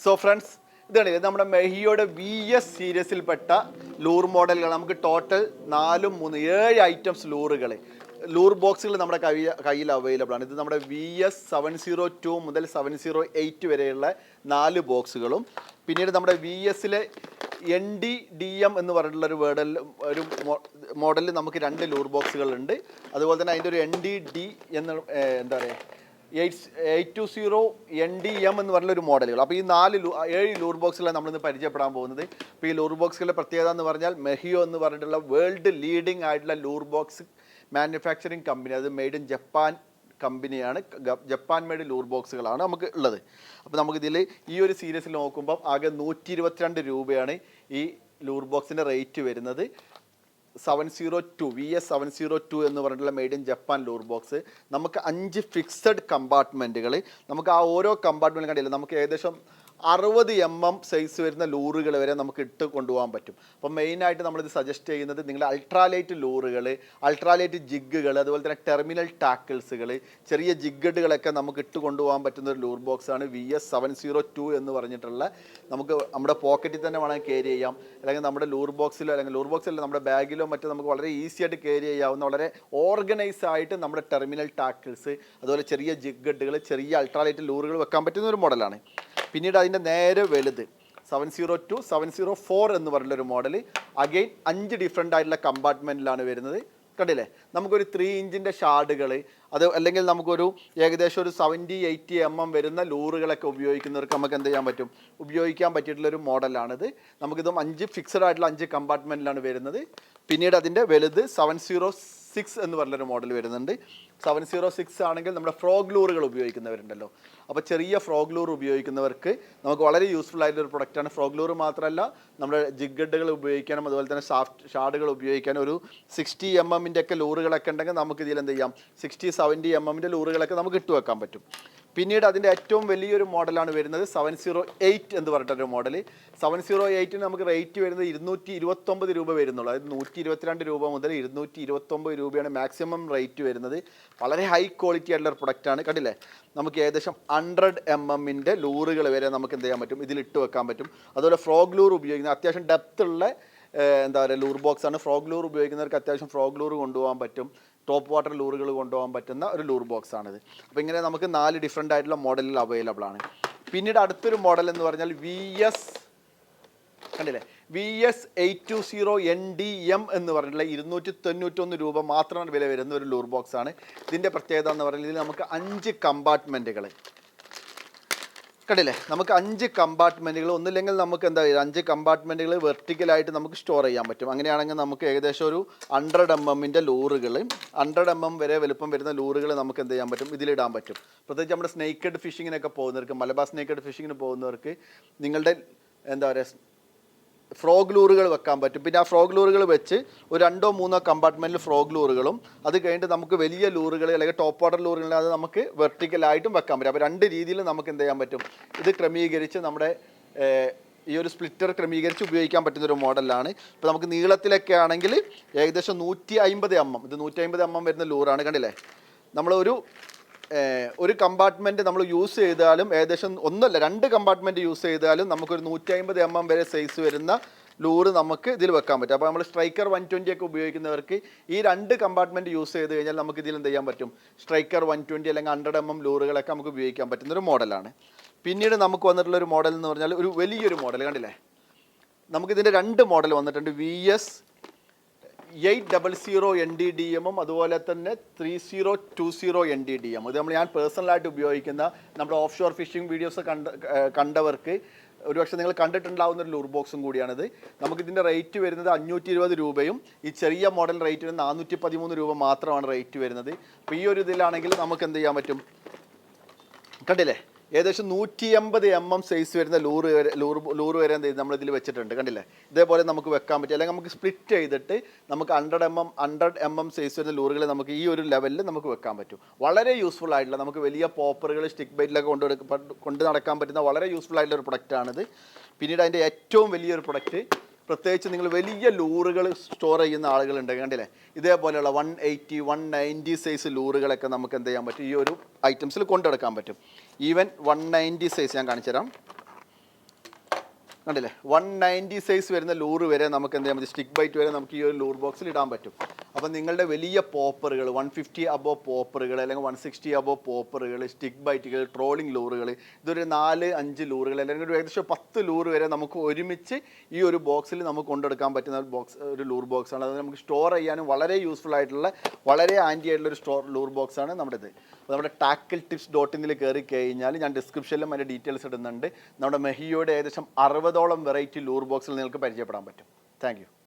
So friends ഇതാണ് ഇത് നമ്മുടെ മെഹിയുടെ വി എസ് സീരീസിൽപ്പെട്ട ലൂർ മോഡലുകൾ നമുക്ക് ടോട്ടൽ നാലും മൂന്ന് ഏഴ് ഐറ്റംസ് ലൂറുകൾ ലൂർ ബോക്സുകൾ നമ്മുടെ കൈ കയ്യിൽ അവൈലബിൾ ആണ്. ഇത് നമ്മുടെ V S seven zero two മുതൽ സെവൻ സീറോ എയ്റ്റ് വരെയുള്ള നാല് ബോക്സുകളും പിന്നീട് നമ്മുടെ വി എസിലെ എൻ ഡി ഡി എം എന്ന് പറഞ്ഞിട്ടുള്ള ഒരു വേർഡിൽ ഒരു മോഡലിൽ നമുക്ക് രണ്ട് ലൂർ ബോക്സുകളുണ്ട് അതുപോലെ തന്നെ അതിന്റെ ഒരു എൻ ഡി ഡി എന്ന് എന്താ പറയുക eight eight two zero N D M എന്ന് പറഞ്ഞ ഒരു മോഡലുകൾ. അപ്പോൾ ഈ നാല് ഏഴ് ലൂർ ബോക്സുകളാണ് നമ്മളിന്ന് പരിചയപ്പെടാൻ പോകുന്നത്. അപ്പോൾ ഈ ലൂർ ബോക്സുകളുടെ പ്രത്യേകത എന്ന് പറഞ്ഞാൽ മെഹിയോ എന്ന് പറഞ്ഞിട്ടുള്ള വേൾഡ് ലീഡിംഗ് ആയിട്ടുള്ള ലൂർ ബോക്സ് മാനുഫാക്ചറിങ് കമ്പനി അത് മെയ്ഡ് ഇൻ ജപ്പാൻ കമ്പനിയാണ് ജപ്പാൻ മെയ്ഡ് ലൂർ ബോക്സുകളാണ് നമുക്ക് ഉള്ളത്. അപ്പോൾ നമുക്കിതിൽ ഈ ഒരു സീരീസിൽ നോക്കുമ്പോൾ ആകെ നൂറ്റി രൂപയാണ് ഈ ലൂർ ബോക്സിന്റെ റേറ്റ് വരുന്നത്. Seven zero two V S seven zero two എന്ന് പറഞ്ഞിട്ടുള്ള made in Japan lure box നമുക്ക് അഞ്ച് ഫിക്സഡ് കമ്പാർട്ട്മെന്റുകൾ നമുക്ക് ആ ഓരോ കമ്പാർട്ട്മെന്റും കണ്ടില്ല നമുക്ക് ഏകദേശം അറുപത് എം എം സൈസ് വരുന്ന ലോറുകൾ വരെ നമുക്ക് ഇട്ട് കൊണ്ടുപോകാൻ പറ്റും. അപ്പം മെയിനായിട്ട് നമ്മളിത് സജസ്റ്റ് ചെയ്യുന്നത് നിങ്ങൾ അൾട്രാലൈറ്റ് ലോറുകൾ അൾട്രാലൈറ്റ് ജിഗ്ഗുകൾ അതുപോലെ തന്നെ ടെർമിനൽ ടാക്കിൾസുകൾ ചെറിയ ജിഗ്ഗഡുകളൊക്കെ നമുക്ക് ഇട്ട് കൊണ്ടുപോകാൻ പറ്റുന്ന ഒരു ലൂർ ബോക്സ് ആണ് V S seven zero two എന്ന് പറഞ്ഞിട്ടുള്ള. നമുക്ക് നമ്മുടെ പോക്കറ്റിൽ തന്നെ വേണമെങ്കിൽ കയറി ചെയ്യാം. അല്ലെങ്കിൽ നമ്മുടെ ലൂർ ബോക്സിലോ അല്ലെങ്കിൽ ലൂർ ബോക്സിലോ നമ്മുടെ ബാഗിലോ മറ്റോ നമുക്ക് വളരെ ഈസി ആയിട്ട് കയറി ചെയ്യാവുന്ന വളരെ ഓർഗനൈസ് ആയിട്ട് നമ്മുടെ ടെർമിനൽ ടാക്കിൾസ് അതുപോലെ ചെറിയ ജിഗ്ഗഡുകൾ ചെറിയ അൾട്രാലൈറ്റ് ലൂറുകൾ വെക്കാൻ പറ്റുന്ന ഒരു മോഡലാണ് പിന്നീട് അതിന്റെ നേരെ വലുത്. Seven zero two seven zero four എന്ന് പറഞ്ഞൊരു മോഡൽ അഗെയിൻ അഞ്ച് ഡിഫറെന്റ് ആയിട്ടുള്ള കമ്പാർട്ട്മെന്റിലാണ് വരുന്നത്. കണ്ടില്ലേ? നമുക്കൊരു ത്രീ ഇഞ്ചിന്റെ ഷാർഡുകൾ അത് അല്ലെങ്കിൽ നമുക്കൊരു ഏകദേശം ഒരു സെവന്റി എയ്റ്റി എം എം വരുന്ന ലൂറുകളൊക്കെ ഉപയോഗിക്കുന്നവർക്ക് നമുക്ക് എന്ത് ചെയ്യാൻ പറ്റും? ഉപയോഗിക്കാൻ പറ്റിയിട്ടുള്ളൊരു മോഡലാണിത് നമുക്കിതും അഞ്ച് ഫിക്സഡ് ആയിട്ടുള്ള അഞ്ച് കമ്പാർട്ട്മെന്റിലാണ് വരുന്നത്. പിന്നീട് അതിന്റെ വലുത് സെവൻ സീറോ സിക്സ് എന്ന് പറഞ്ഞൊരു മോഡൽ വരുന്നുണ്ട്. സെവൻ സീറോ സിക്സ് ആണെങ്കിൽ നമ്മുടെ ഫ്രോഗ് ലൂറുകൾ ഉപയോഗിക്കുന്നവരുണ്ടല്ലോ. അപ്പോൾ ചെറിയ ഫ്രോഗ് ലൂർ ഉപയോഗിക്കുന്നവർക്ക് നമുക്ക് വളരെ യൂസ്ഫുൾ ആയിട്ടുള്ള ഒരു പ്രൊഡക്റ്റാണ്. ഫ്രോഗ് ലൂർ മാത്രമല്ല നമ്മുടെ ജിഗഡുകൾ ഉപയോഗിക്കാനും അതുപോലെ തന്നെ ഷാഫ്റ്റ് ഷാഡുകൾ ഉപയോഗിക്കാനും ഒരു സിക്സ്റ്റി എം എമ്മിന്റെ ഒക്കെ ലൂറുകളൊക്കെ ഉണ്ടെങ്കിൽ നമുക്ക് ഇതിൽ എന്ത് ചെയ്യാം? സിക്സ്റ്റി സെവന്റി എം എമ്മിന്റെ ലൂറുകളൊക്കെ നമുക്ക് ഇട്ട് വെക്കാൻ പറ്റും. പിന്നീട് അതിന്റെ ഏറ്റവും വലിയൊരു മോഡലാണ് വരുന്നത് സെവൻ സീറോ എയ്റ്റ് എന്ന് പറഞ്ഞിട്ടൊരു മോഡൽ സെവൻ സീറോ എയ്റ്റിന് നമുക്ക് റേറ്റ് വരുന്നത് ഇരുന്നൂറ്റി ഇരുപത്തൊമ്പത് രൂപ വരുന്നുള്ളൂ. അതായത് നൂറ്റി ഇരുപത്തിരണ്ട് രൂപ മുതൽ ഇരുന്നൂറ്റി ഇരുപത്തൊമ്പത് രൂപയാണ് മാക്സിമം റേറ്റ് വരുന്നത്. വളരെ ഹൈ ക്വാളിറ്റി ആയിട്ടുള്ള ഒരു പ്രൊഡക്റ്റാണ് കണ്ടില്ലേ? നമുക്ക് ഏകദേശം ഹൺഡ്രഡ് എം എമ്മിന്റെ ലൂറുകൾ വരെ നമുക്ക് എന്ത് ചെയ്യാൻ പറ്റും? ഇതിൽ ഇട്ട് വെക്കാൻ പറ്റും. അതുപോലെ ഫ്രോഗ് ലൂർ ഉപയോഗിക്കുന്ന അത്യാവശ്യം ഡെപ്ത് ഉള്ള ഏഹ്, എന്താ പറയുക ലൂർ ബോക്സ് ആണ്. ഫ്രോഗ് ലൂർ ഉപയോഗിക്കുന്നവർക്ക് അത്യാവശ്യം ഫ്രോഗ് ലൂർ കൊണ്ടുപോകാൻ പറ്റും. ടോപ്പ് വാട്ടർ ലൂറുകൾ കൊണ്ടുപോകാൻ പറ്റുന്ന ഒരു ലൂർ ബോക്സ് ആണിത്. അപ്പോൾ ഇങ്ങനെ നമുക്ക് നാല് ഡിഫറെന്റ് ആയിട്ടുള്ള മോഡലിൽ അവൈലബിൾ ആണ്. പിന്നീട് അടുത്തൊരു മോഡൽ എന്ന് പറഞ്ഞാൽ വി എസ് കണ്ടില്ലേ? V S eight two zero N D M എന്ന് പറഞ്ഞിട്ടുള്ള ഇരുന്നൂറ്റി തൊണ്ണൂറ്റൊന്ന് രൂപ മാത്രമാണ് വില വരുന്ന ഒരു ലൂർ ബോക്സ് ആണ്. ഇതിന്റെ പ്രത്യേകത എന്ന് പറയുന്നത് ഇതിൽ നമുക്ക് അഞ്ച് കമ്പാർട്ട്മെന്റുകൾ കണ്ടില്ലേ? നമുക്ക് അഞ്ച് കമ്പാർട്ട്മെന്റുകൾ ഒന്നില്ലെങ്കിൽ നമുക്ക് എന്താ പറയുക അഞ്ച് കമ്പാർട്ട്മെന്റുകൾ വെർട്ടിക്കലായിട്ട് നമുക്ക് സ്റ്റോർ ചെയ്യാൻ പറ്റും. അങ്ങനെയാണെങ്കിൽ നമുക്ക് ഏകദേശം ഒരു ഹൺഡ്രഡ് എം എമ്മിന്റെ ലൂറുകൾ ഹൺഡ്രഡ് എം എം വരെ വലുപ്പം വരുന്ന ലൂറുകൾ നമുക്ക് എന്ത് ചെയ്യാൻ പറ്റും? ഇതിലിടാൻ പറ്റും. പ്രത്യേകിച്ച് നമ്മുടെ സ്നേക്കഡ് ഫിഷിങ്ങിനൊക്കെ പോകുന്നവർക്ക് മലബാർ സ്നേക്കഡ് ഫിഷിങ്ങിന് പോകുന്നവർക്ക് നിങ്ങളുടെ എന്താ പറയുക ഫ്രോഗ് ലൂറുകൾ വെക്കാൻ പറ്റും. പിന്നെ ആ ഫ്രോഗ് ലൂറുകൾ വെച്ച് ഒരു രണ്ടോ മൂന്നോ കമ്പാർട്ട്മെന്റിൽ ഫ്രോഗ് ലൂറുകളും അത് കഴിഞ്ഞിട്ട് നമുക്ക് വലിയ ലൂറുകൾ അല്ലെങ്കിൽ ടോപ്പ് ഓർഡർ ലൂറുകൾ അത് നമുക്ക് വെർട്ടിക്കലായിട്ടും വെക്കാൻ പറ്റും. അപ്പോൾ രണ്ട് രീതിയിൽ നമുക്ക് എന്ത് ചെയ്യാൻ പറ്റും? ഇത് ക്രമീകരിച്ച് നമ്മുടെ ഈ ഒരു സ്പ്ലിറ്റർ ക്രമീകരിച്ച് ഉപയോഗിക്കാൻ പറ്റുന്ന ഒരു മോഡലാണ്. ഇപ്പോൾ നമുക്ക് നീളത്തിലൊക്കെ ആണെങ്കിൽ ഏകദേശം നൂറ്റി അമ്പത് എം എം. ഇത് നൂറ്റി അമ്പത് എം എം വരുന്ന ലൂറാണ്. കണ്ടില്ലേ? നമ്മളൊരു ഒരു കമ്പാർട്ട്മെന്റ് നമ്മൾ യൂസ് ചെയ്താലും ഏകദേശം ഒന്നല്ല രണ്ട് കമ്പാർട്ട്മെന്റ് യൂസ് ചെയ്താലും നമുക്കൊരു നൂറ്റി അമ്പത് എം എം വരെ സൈസ് വരുന്ന ലൂറ് നമുക്ക് ഇതിൽ വെക്കാൻ പറ്റും. അപ്പോൾ നമ്മൾ സ്ട്രൈക്കർ വൺ ട്വന്റി ഒക്കെ ഉപയോഗിക്കുന്നവർക്ക് ഈ രണ്ട് കമ്പാർട്ട്മെന്റ് യൂസ് ചെയ്ത് കഴിഞ്ഞാൽ നമുക്ക് ഇതിൽ എന്ത് ചെയ്യാൻ പറ്റും? സ്ട്രൈക്കർ വൺ ട്വന്റി അല്ലെങ്കിൽ ഹൺഡ്രഡ് എം എം ലൂറുകളൊക്കെ നമുക്ക് ഉപയോഗിക്കാൻ പറ്റുന്ന ഒരു മോഡലാണ്. പിന്നീട് നമുക്ക് വന്നിട്ടുള്ള ഒരു മോഡൽ എന്ന് പറഞ്ഞാൽ ഒരു വലിയൊരു മോഡൽ കണ്ടില്ലേ? നമുക്കിതിന്റെ രണ്ട് മോഡൽ വന്നിട്ടുണ്ട്. V S eight double zero N D D എമ്മും അതുപോലെ തന്നെ three zero two zero N D D M ഇത് നമ്മൾ ഞാൻ പേഴ്സണലായിട്ട് ഉപയോഗിക്കുന്ന നമ്മുടെ ഓഫ് ഷോർ ഫിഷിംഗ് വീഡിയോസ് കണ്ട കണ്ടവർക്ക് ഒരുപക്ഷെ നിങ്ങൾ കണ്ടിട്ടുണ്ടാവുന്ന ഒരു ലൂർ ബോക്സും കൂടിയാണിത്. നമുക്കിതിന്റെ റേറ്റ് വരുന്നത് അഞ്ഞൂറ്റി ഇരുപത് രൂപയും ഈ ചെറിയ മോഡൽ റേറ്റിന് നാനൂറ്റി പതിമൂന്ന് രൂപ മാത്രമാണ് റേറ്റ് വരുന്നത്. അപ്പോൾ ഈ ഒരു ഇതിലാണെങ്കിൽ നമുക്ക് എന്ത് ചെയ്യാൻ പറ്റും? കണ്ടില്ലേ? ഏകദേശം നൂറ്റി അമ്പത് എം എം സൈസ് വരുന്ന ലൂറ് വരെ ലൂറ് ലൂറ് വരെ എന്ത് നമ്മൾ ഇതിൽ വെച്ചിട്ടുണ്ട്. കണ്ടില്ലേ? ഇതേപോലെ നമുക്ക് വെക്കാൻ പറ്റും. അല്ലെങ്കിൽ നമുക്ക് സ്പ്ലിറ്റ് ചെയ്തിട്ട് നമുക്ക് hundred M M hundred M M size വരുന്ന ലൂറുകൾ നമുക്ക് ഈ ഒരു ലെവലിൽ നമുക്ക് വെക്കാൻ പറ്റും. വളരെ യൂസ്ഫുൾ ആയിട്ടുള്ള നമുക്ക് വലിയ പോപ്പറുകൾ സ്റ്റിക്ക് ബൈറ്റിലൊക്കെ കൊണ്ട് കൊണ്ട് നടക്കാൻ പറ്റുന്ന വളരെ യൂസ്ഫുൾ ആയിട്ടുള്ള ഒരു പ്രൊഡക്റ്റാണിത് പിന്നീട് അതിന്റെ ഏറ്റവും വലിയൊരു പ്രൊഡക്റ്റ് പ്രത്യേകിച്ച് നിങ്ങൾ വലിയ ലൂറുകൾ സ്റ്റോർ ചെയ്യുന്ന ആളുകളുണ്ട് കണ്ടില്ലേ? ഇതേപോലെയുള്ള one eighty one ninety size ലൂറുകളൊക്കെ നമുക്ക് എന്ത് ചെയ്യാൻ പറ്റും? ഈ ഒരു ഐറ്റംസിൽ കൊണ്ടെടുക്കാൻ പറ്റും. ഈവൻ വൺ നയന്റി സൈസ് ഞാൻ കാണിച്ചു തരാം കണ്ടില്ലേ? വൺ നയന്റി സൈസ് വരുന്ന ലൂറ് വരെ നമുക്ക് എന്ത് ചെയ്യാൻ സ്റ്റിക്ക് ബൈറ്റ് വരെ നമുക്ക് ഈ ഒരു ലൂർ ബോക്സിൽ ഇടാൻ പറ്റും. അപ്പം നിങ്ങളുടെ വലിയ പോപ്പറുകൾ വൺ ഫിഫ്റ്റി അബോ പോപ്പറുകൾ അല്ലെങ്കിൽ വൺ സിക്സ്റ്റി അബോ പോപ്പറുകൾ സ്റ്റിക്ക് ബൈറ്റുകൾ ട്രോളിംഗ് ലൂറുകൾ ഇതൊരു നാല് അഞ്ച് ലൂറുകൾ അല്ലെങ്കിൽ ഒരു ഏകദേശം പത്ത് ലൂർ വരെ നമുക്ക് ഒരുമിച്ച് ഈ ഒരു ബോക്സിൽ നമുക്ക് കൊണ്ടെടുക്കാൻ പറ്റുന്ന ഒരു ബോക്സ് ഒരു ലൂർ ബോക്സാണ് അത് നമുക്ക് സ്റ്റോർ ചെയ്യാനും വളരെ യൂസ്ഫുൾ ആയിട്ടുള്ള വളരെ ആന്റി ആയിട്ടുള്ള ഒരു സ്റ്റോർ ലൂർ ബോക്സാണ് നമ്മുടെ ഇത് അപ്പോൾ നമ്മുടെ ടാക്കിൾ ടിപ്സ് ഡോട്ട് ഇന്നിൽ കയറി കഴിഞ്ഞാൽ ഞാൻ ഡിസ്ക്രിപ്ഷനിലും അതിന്റെ ഡീറ്റെയിൽസ് ഇടുന്നുണ്ട്. നമ്മുടെ മെഹിയോയുടെ ഏകദേശം അറുപതോളം വെറൈറ്റി ലൂർ ബോക്സിൽ നിങ്ങൾക്ക് പരിചയപ്പെടാൻ പറ്റും? താങ്ക്